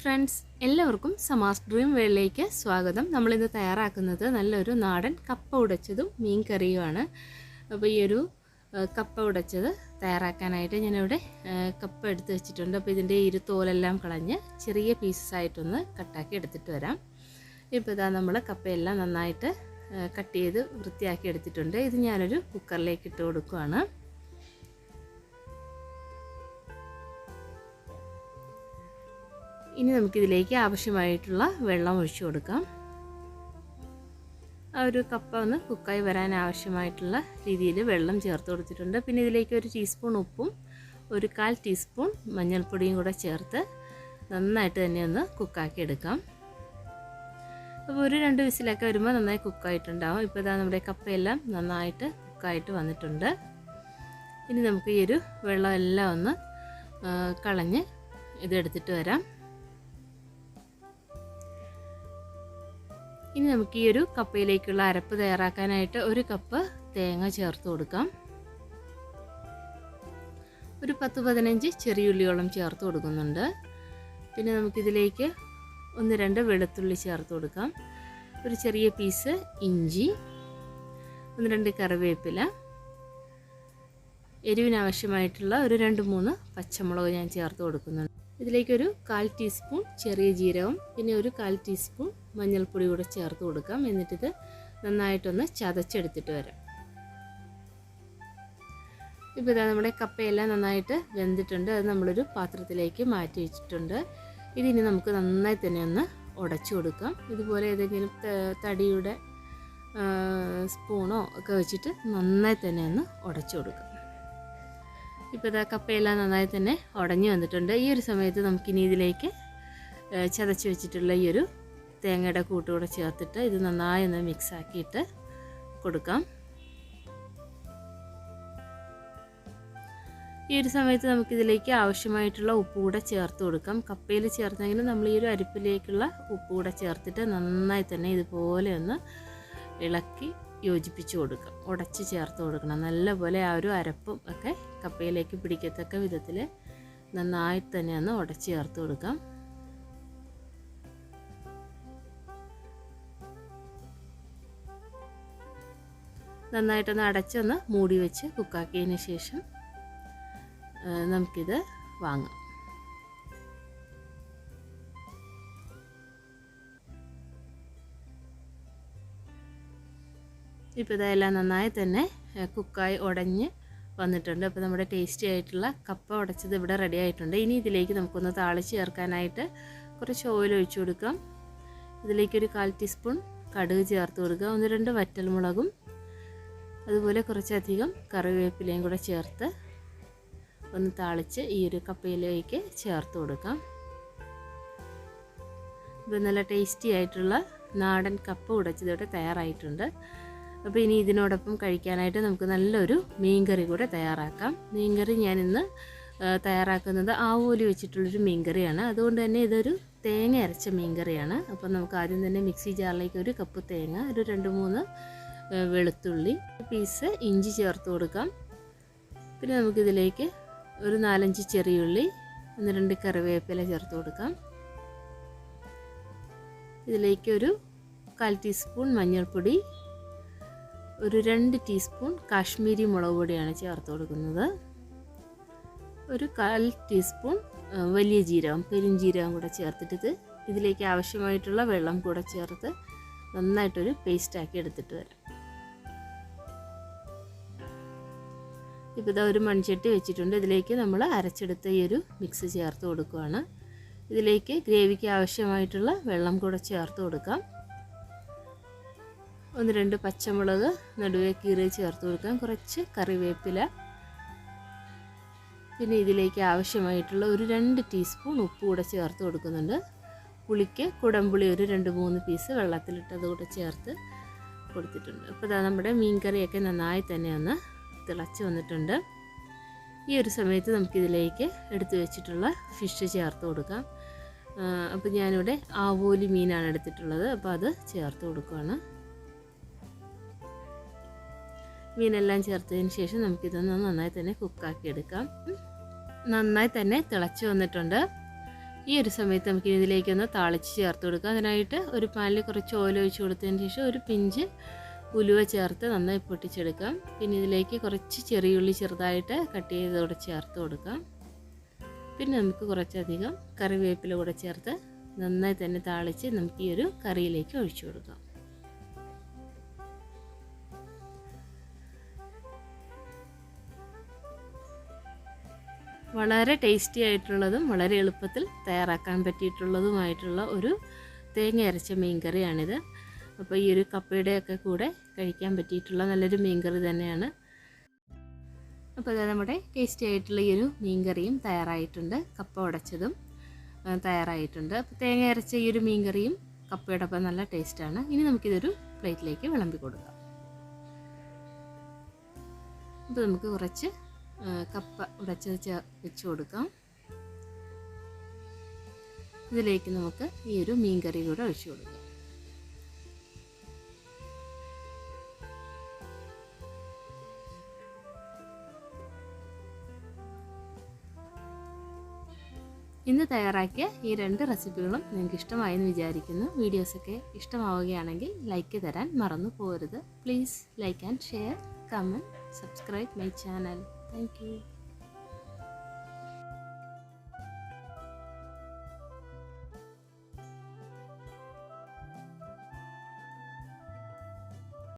Friends എല്ലാവർക്കും സമാസ് dream വേളിലേക്ക് സ്വാഗതം. നമ്മളിന്ന് തയ്യാറാക്കുന്നത് നല്ലൊരു നാടൻ കപ്പ ഉടച്ചതും മീൻ കറിയുമാണ്. അപ്പോൾ ഈ ഒരു കപ്പ ഉടച്ചത് തയ്യാറാക്കാനായിട്ട് ഞാനിവിടെ കപ്പ എടുത്ത് വെച്ചിട്ടുണ്ട്. അപ്പോൾ ഇതിന്റെ ഇരു തോലെല്ലാം കളഞ്ഞ് ചെറിയ പീസസ് ആയിട്ടൊന്ന് കട്ടാക്കി എടുത്തിട്ട് വരാം. ഇപ്പോൾ ഇതാ നമ്മൾ കപ്പയെല്ലാം നന്നായിട്ട് കട്ട് ചെയ്ത് വൃത്തിയാക്കി എടുത്തിട്ടുണ്ട്. ഇത് ഞാനൊരു കുക്കറിലേക്ക് ഇട്ട് കൊടുക്കുകയാണ് ഇനി നമുക്കിതിലേക്ക് ആവശ്യമായിട്ടുള്ള വെള്ളം ഒഴിച്ചു കൊടുക്കാം. ആ ഒരു കപ്പ ഒന്ന് കുക്കായി വരാൻ ആവശ്യമായിട്ടുള്ള രീതിയിൽ വെള്ളം ചേർത്ത് കൊടുത്തിട്ടുണ്ട്. പിന്നെ ഇതിലേക്ക് ഒരു ടീസ്പൂൺ ഉപ്പും ഒരു കാൽ ടീസ്പൂൺ മഞ്ഞൾപ്പൊടിയും കൂടെ ചേർത്ത് നന്നായിട്ട് തന്നെ ഒന്ന് കുക്കാക്കി എടുക്കാം. അപ്പോൾ ഒരു രണ്ട് വിസിലൊക്കെ വരുമ്പോൾ നന്നായി കുക്കായിട്ടുണ്ടാവും ഇപ്പോൾ ഇതാ നമ്മുടെ കപ്പയെല്ലാം നന്നായിട്ട് കുക്കായിട്ട് വന്നിട്ടുണ്ട്. ഇനി നമുക്ക് ഈ ഒരു വെള്ളമെല്ലാം ഒന്ന് കളഞ്ഞ് ഇതെടുത്തിട്ട് വരാം. ഇനി നമുക്ക് ഈ ഒരു കപ്പയിലേക്കുള്ള അരപ്പ് തയ്യാറാക്കാനായിട്ട് ഒരു കപ്പ് തേങ്ങ ചേർത്ത് കൊടുക്കാം. ഒരു പത്ത് പതിനഞ്ച് ചെറിയുള്ളിയോളം ചേർത്ത് കൊടുക്കുന്നുണ്ട്. പിന്നെ നമുക്കിതിലേക്ക് ഒന്ന് രണ്ട് വെളുത്തുള്ളി ചേർത്ത് കൊടുക്കാം. ഒരു ചെറിയ പീസ് ഇഞ്ചി ഒന്ന് രണ്ട് കറിവേപ്പില എരിവിനാവശ്യമായിട്ടുള്ള ഒരു രണ്ട് മൂന്ന് പച്ചമുളക് ഞാൻ ചേർത്ത് കൊടുക്കുന്നുണ്ട്. ഇതിലേക്കൊരു കാൽ ടീസ്പൂൺ ചെറിയ ജീരകം പിന്നെ ഒരു കാൽ ടീസ്പൂൺ മഞ്ഞൾപ്പൊടി കൂടെ ചേർത്ത് കൊടുക്കാം. എന്നിട്ടിത് നന്നായിട്ടൊന്ന് ചതച്ചെടുത്തിട്ട് വരാം. ഇപ്പോൾ ഇതാ നമ്മുടെ കപ്പയെല്ലാം നന്നായിട്ട് വെന്തിട്ടുണ്ട്. അത് നമ്മളൊരു പാത്രത്തിലേക്ക് മാറ്റി വെച്ചിട്ടുണ്ട്. ഇതിനി നമുക്ക് നന്നായി തന്നെ ഒന്ന് ഉടച്ചു കൊടുക്കാം. ഇതുപോലെ ഏതെങ്കിലും തടിയുടെ സ്പൂണോ ഒക്കെ വെച്ചിട്ട് നന്നായി തന്നെ ഒന്ന് ഉടച്ചു കൊടുക്കാം. ഇപ്പോൾ ഇതാ കപ്പയെല്ലാം നന്നായി തന്നെ ഉടഞ്ഞു വന്നിട്ടുണ്ട്. ഈ ഒരു സമയത്ത് നമുക്കിനി ഇതിലേക്ക് ചതച്ച് വെച്ചിട്ടുള്ള ഈ ഒരു തേങ്ങയുടെ കൂട്ടുകൂടെ ചേർത്തിട്ട് ഇത് നന്നായി ഒന്ന് മിക്സാക്കിയിട്ട് കൊടുക്കാം. ഈ ഒരു സമയത്ത് നമുക്കിതിലേക്ക് ആവശ്യമായിട്ടുള്ള ഉപ്പ് കൂടെ ചേർത്ത് കൊടുക്കാം. കപ്പയിൽ ചേർത്തെങ്കിൽ നമ്മൾ ഈ ഒരു അരിപ്പിലേക്കുള്ള ഉപ്പ് കൂടെ ചേർത്തിട്ട് നന്നായി തന്നെ ഇതുപോലെ ഒന്ന് ഇളക്കി യോജിപ്പിച്ച് കൊടുക്കുക. ഉടച്ച് ചേർത്ത് കൊടുക്കണം. നല്ലപോലെ ആ ഒരു അരപ്പും ഒക്കെ കപ്പയിലേക്ക് പിടിക്കത്തക്ക വിധത്തിൽ നന്നായി തന്നെ ഒന്ന് ഉടച്ച് ചേർത്ത് കൊടുക്കാം. നന്നായിട്ടൊന്ന് അടച്ചൊന്ന് മൂടി വെച്ച് കുക്കാക്കിയതിന് ശേഷം നമുക്കിത് വാങ്ങാം. ഇപ്പോൾ ഇതെല്ലാം നന്നായി തന്നെ കുക്കായി ഉടഞ്ഞ് വന്നിട്ടുണ്ട്. അപ്പോൾ നമ്മുടെ ടേസ്റ്റി ആയിട്ടുള്ള കപ്പ ഉടച്ചത് ഇവിടെ റെഡി ആയിട്ടുണ്ട്. ഇനി ഇതിലേക്ക് നമുക്കൊന്ന് താളിച്ച് ചേർക്കാനായിട്ട് കുറച്ച് ഓയിൽ ഒഴിച്ചു കൊടുക്കാം. ഇതിലേക്കൊരു കാൽ ടീസ്പൂൺ കടുക് ചേർത്ത് കൊടുക്കുക. ഒന്ന് രണ്ട് വറ്റൽമുളകും അതുപോലെ കുറച്ചധികം കറിവേപ്പിലയും കൂടെ ചേർത്ത് ഒന്ന് താളിച്ച് ഈ ഒരു കപ്പയിലേക്ക് ചേർത്ത് കൊടുക്കാം. ഇപ്പോൾ നല്ല ടേസ്റ്റി ആയിട്ടുള്ള നാടൻ കപ്പ ഉടച്ചതോടെ തയ്യാറായിട്ടുണ്ട്. അപ്പോൾ ഇനി ഇതിനോടൊപ്പം കഴിക്കാനായിട്ട് നമുക്ക് നല്ലൊരു മീൻകറി കൂടെ തയ്യാറാക്കാം. മീൻകറി ഞാനിന്ന് തയ്യാറാക്കുന്നത് ആവോലി വെച്ചിട്ടുള്ളൊരു മീൻകറിയാണ്. അതുകൊണ്ട് തന്നെ ഇതൊരു തേങ്ങ അരച്ച മീൻകറിയാണ്. അപ്പോൾ നമുക്ക് ആദ്യം തന്നെ മിക്സി ജാറിലേക്ക് ഒരു കപ്പ് തേങ്ങ ഒരു രണ്ട് മൂന്ന് വെളുത്തുള്ളി പീസ് ഇഞ്ചി ചേർത്ത് കൊടുക്കാം. പിന്നെ നമുക്കിതിലേക്ക് ഒരു നാലഞ്ച് ചെറിയുള്ളി ഒന്ന് രണ്ട് കറിവേപ്പില ചേർത്ത് കൊടുക്കാം. ഇതിലേക്ക് ഒരു കാൽ ടീസ്പൂൺ മഞ്ഞൾപ്പൊടി ഒരു രണ്ട് ടീസ്പൂൺ കാശ്മീരി മുളക് പൊടിയാണ് ചേർത്ത് കൊടുക്കുന്നത്. ഒരു കാൽ ടീസ്പൂൺ വലിയ ജീരകം പെരുംജീരകം കൂടെ ചേർത്തിട്ട് ഇത് ഇതിലേക്ക് ആവശ്യമായിട്ടുള്ള വെള്ളം കൂടെ ചേർത്ത് നന്നായിട്ടൊരു പേസ്റ്റാക്കി എടുത്തിട്ട് വരാം. ഇപ്പോൾ ഇതാ ഒരു മൺചട്ടി വെച്ചിട്ടുണ്ട്. ഇതിലേക്ക് നമ്മൾ അരച്ചെടുത്ത ഈ ഒരു മിക്സ് ചേർത്ത് കൊടുക്കുകയാണ് ഇതിലേക്ക് ഗ്രേവിക്ക് ആവശ്യമായിട്ടുള്ള വെള്ളം കൂടെ ചേർത്ത് കൊടുക്കാം. ഒന്ന് രണ്ട് പച്ചമുളക് നടുവേ കീറി ചേർത്ത് കൊടുക്കാം. കുറച്ച് കറിവേപ്പില. പിന്നെ ഇതിലേക്ക് ആവശ്യമായിട്ടുള്ള ഒരു രണ്ട് ടീസ്പൂൺ ഉപ്പ് കൂടെ ചേർത്ത് കൊടുക്കുന്നുണ്ട്. പുളിക്ക് കുടംപുളി ഒരു രണ്ട് മൂന്ന് പീസ് വെള്ളത്തിലിട്ട് അതുകൂടെ ചേർത്ത് കൊടുത്തിട്ടുണ്ട്. അപ്പോൾ ഇതാ നമ്മുടെ മീൻ കറിയൊക്കെ നന്നായി തന്നെ ഒന്ന് തിളച്ച് വന്നിട്ടുണ്ട്. ഈ ഒരു സമയത്ത് നമുക്കിതിലേക്ക് എടുത്തു വെച്ചിട്ടുള്ള ഫിഷ് ചേർത്ത് കൊടുക്കാം. അപ്പോൾ ഞാനിവിടെ ആവോലി മീനാണ് എടുത്തിട്ടുള്ളത്. അപ്പോൾ അത് ചേർത്ത് കൊടുക്കുകയാണ് മീനെല്ലാം ചേർത്തതിന് ശേഷം നമുക്കിതൊന്ന് നന്നായി തന്നെ കുക്കാക്കി എടുക്കാം നന്നായി തന്നെ തിളച്ച് വന്നിട്ടുണ്ട്. ഈ ഒരു സമയത്ത് നമുക്ക് ഇതിലേക്കൊന്ന് താളിച്ച് ചേർത്ത് കൊടുക്കാം. അതിനായിട്ട് ഒരു പാനിൽ കുറച്ച് ഓയിൽ ഒഴിച്ച് കൊടുത്തതിന് ശേഷം ഒരു പിഞ്ച് ഉലുവ ചേർത്ത് നന്നായി പൊട്ടിച്ചെടുക്കാം. പിന്നെ ഇതിലേക്ക് കുറച്ച് ചെറിയുള്ളി ചെറുതായിട്ട് കട്ട് ചെയ്തോടെ ചേർത്ത് കൊടുക്കാം. പിന്നെ നമുക്ക് കുറച്ചധികം കറിവേപ്പില കൂടെ ചേർത്ത് നന്നായി തന്നെ താളിച്ച് നമുക്ക് ഈ ഒരു കറിയിലേക്ക് ഒഴിച്ചു കൊടുക്കാം. വളരെ ടേസ്റ്റി ആയിട്ടുള്ളതും വളരെ എളുപ്പത്തിൽ തയ്യാറാക്കാൻ പറ്റിയിട്ടുള്ളതുമായിട്ടുള്ള ഒരു തേങ്ങ അരച്ച മീൻ മീൻകറിയാണിത് അപ്പോൾ ഈ ഒരു കപ്പയുടെയൊക്കെ കൂടെ കഴിക്കാൻ പറ്റിയിട്ടുള്ള നല്ലൊരു മീൻകറി തന്നെയാണ്. അപ്പോൾ അത് നമ്മുടെ ടേസ്റ്റി ആയിട്ടുള്ള ഈ ഒരു മീൻകറിയും തയ്യാറായിട്ടുണ്ട്. കപ്പ ഉടച്ചതും തയ്യാറായിട്ടുണ്ട്. അപ്പോൾ തേങ്ങ അരച്ച ഈ ഒരു മീൻകറിയും കപ്പയോടൊപ്പം നല്ല ടേസ്റ്റാണ് ഇനി നമുക്കിതൊരു പ്ലേറ്റിലേക്ക് വിളമ്പി കൊടുക്കാം. അപ്പോൾ നമുക്ക് കുറച്ച് കപ്പ ഉടച്ചത് വെച്ച് കൊടുക്കാം. ഇതിലേക്ക് നമുക്ക് ഈ ഒരു മീൻ കറി കൂടെ ഒഴിച്ച് കൊടുക്കാം. ഇന്ന് തയ്യാറാക്കിയ ഈ രണ്ട് റെസിപ്പികളും നിങ്ങൾക്ക് ഇഷ്ടമായെന്ന് വിചാരിക്കുന്നു. വീഡിയോസൊക്കെ ഇഷ്ടമാവുകയാണെങ്കിൽ ലൈക്ക് തരാൻ മറന്നു പോകരുത്. Please like and share comment subscribe my channel Thank you.